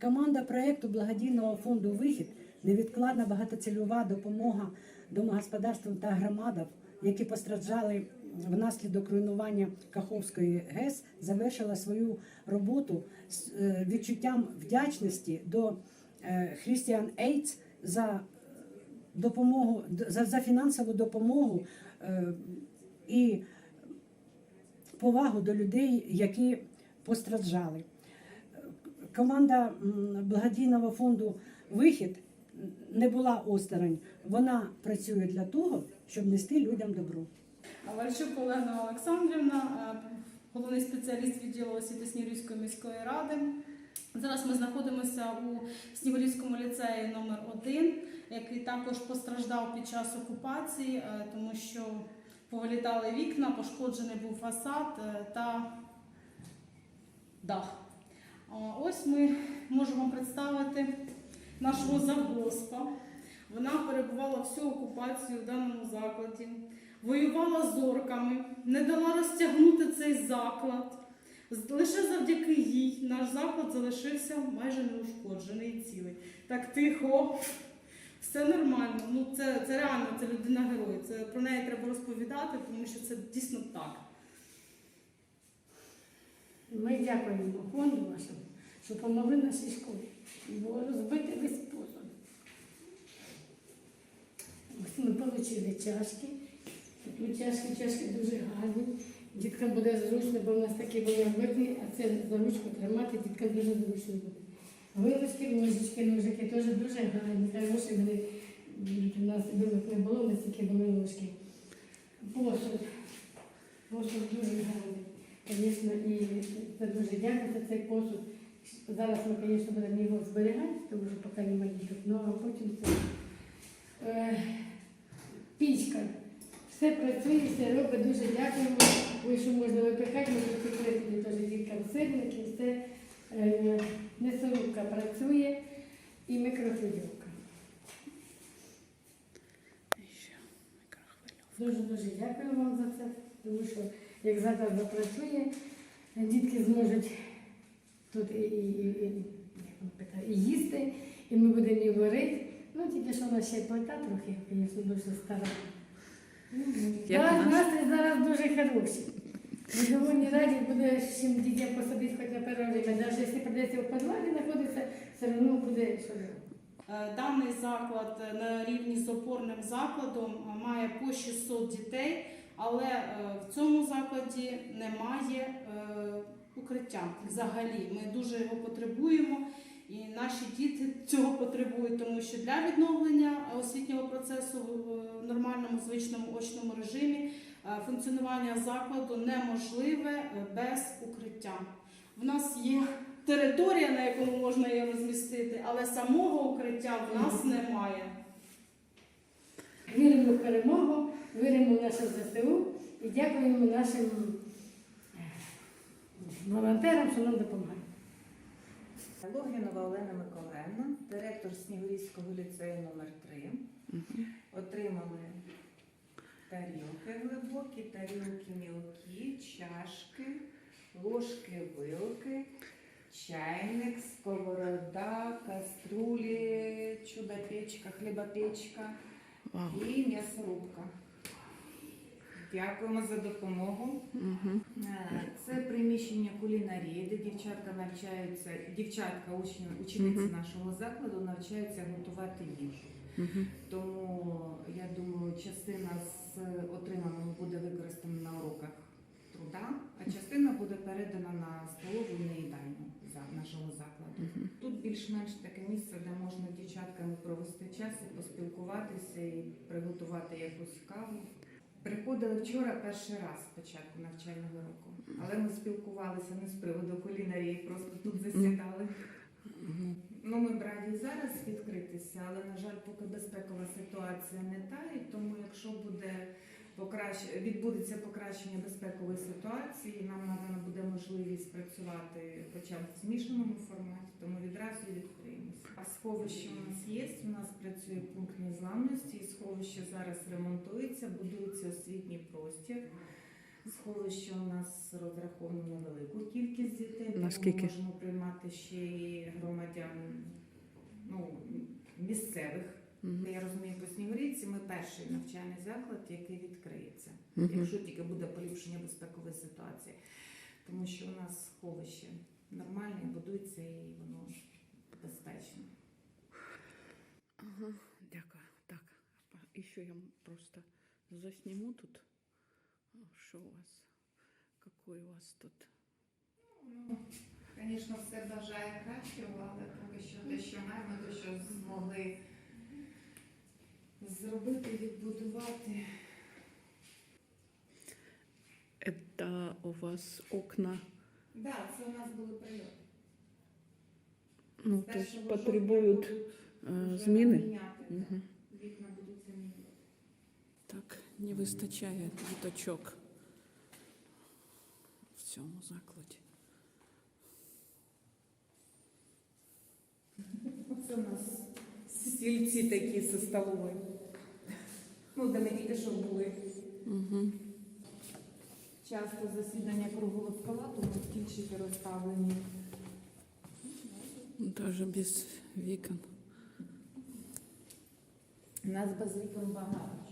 Команда проєкту благодійного фонду Вихід невідкладна багатоцільова допомога домогосподарствам та громадам, які постраждали внаслідок руйнування Каховської ГЕС, завершила свою роботу з е, відчуттям вдячності до е, Christian AIDS за допомогу за, за фінансову допомогу е, і повагу до людей, які постраждали. Команда благодійного фонду Вихід не була осторонь. Вона працює для того, щоб нести людям добро. Вальчук Олена Олександрівна, е, головний спеціаліст відділу освіти Снігурівської міської ради. Зараз ми знаходимося у Снігурівському ліцеї номер 1 який також постраждав під час окупації, е, тому що повилітали вікна, пошкоджений був фасад е, та дах. Ось ми можемо представити нашого завгоспа. Вона перебувала всю окупацію в даному закладі, воювала з орками, не дала розтягнути цей заклад. Лише завдяки їй наш заклад залишився майже неушкоджений і цілий. Так тихо, все нормально. Ну це, це реально, це людина герой. Це про неї треба розповідати, тому що це дійсно так. Ми дякуємо фонду вашому, допомогли нашій школі. Було розбити весь посуд. Ось ми отримали чашки. Такі чашки, чашки дуже гарні. Діткам буде зручно, бо в нас такі були робити, а це за ручку тримати, діткам дуже зручно буде. Вилочки, ложечки, ножики теж дуже гарні. Хороші будуть у нас вилок не було, у нас тільки були ложки. Посуд. Посуд дуже гарний. Звісно, і це дуже дякую за цей посуд. Зараз ми, звісно, будемо його зберігати, тому що поки немає діток, ну а потім це е, пічка. Все працює, все робить, дуже дякуємо. Ой, що можна випихати, ми тут теж діткам сирники, все. Е, Несорубка працює і микрохвильовка. Дуже дуже дякую вам за це, тому що як зараз запрацює, дітки зможуть тут і, і, і, і, як вам питаю, і їсти, і ми будемо і варити. Ну, тільки що у нас ще плита трохи, звісно, дуже стара. У нас? настрій зараз дуже хороший. Ми доволі раді буде чим дітям посадити хоч на перше время. Навіть якщо прийдеться в підвалі знаходитися, все одно буде що робити. Е, Даний заклад на рівні з опорним закладом е, має по 600 дітей, але е, в цьому закладі немає е, укриття взагалі. Ми дуже його потребуємо, і наші діти цього потребують, тому що для відновлення освітнього процесу в нормальному звичному очному режимі е, функціонування закладу неможливе е, без укриття. В нас є територія, на якому можна її розмістити, але самого укриття в нас немає. Віримо в перемогу, віримо в наше ЗСУ і дякуємо нашим волонтерам, що нам допомагають. Логвінова Олена Миколаївна, директор Снігурівського ліцею номер 3 Отримали тарілки глибокі, тарілки мілкі, чашки, ложки, вилки, чайник, сковорода, каструлі, чудо-печка, хлібопечка і м'ясорубка. Дякуємо за допомогу. Е, Це приміщення кулінарії, де дівчатка навчаються, дівчатка, учні, учениці нашого закладу навчаються готувати їжу. Тому я думаю, частина з отриманого буде використана на уроках труда, а частина буде передана на столову на їдальню за- нашого закладу. Тут більш-менш таке місце, де можна дівчатками провести час і поспілкуватися і приготувати якусь каву. Приходили вчора перший раз з початку навчального року, але ми спілкувалися не з приводу кулінарії, просто тут засідали. Ну, ми б раді зараз відкритися, але, на жаль, поки безпекова ситуація не та, і тому покращ... відбудеться покращення безпекової ситуації, нам надана буде можливість працювати хоча б в змішаному форматі, тому відразу відкриємося. А сховище у нас є, у нас працює пункт незламності, і сховище зараз ремонтується, будується освітній простір. Сховище у нас розраховано на велику кількість дітей, Наскільки? можемо приймати ще і громадян ну, місцевих. Я розумію, по Снігурівці ми перший навчальний заклад, який відкриється, якщо тільки буде поліпшення безпекової ситуації. Тому що у нас сховище нормальне, будується і воно безпечне. Ага, дякую. Так, а еще я просто засниму тут. Что у вас? Какой у вас тут? Ну, звісно, все бажає кращого, але поки що те, що маємо, те, що змогли зробити, відбудувати. Это у вас окна, Так, да, це у нас були прильоти. ну, З то есть 1 потребуют жовтня э, будуть зміни? вже міняти, так. Мгм. Вікна будуть замінювати. Так, не вистачає діточок в цьому закладі. Оце у нас стільці такі зі столової. Ну, де ми тільки що були. Угу. Часто засідання круглого стола, тому стільчики розставлені. Даже без вікон. У нас без вікон багато.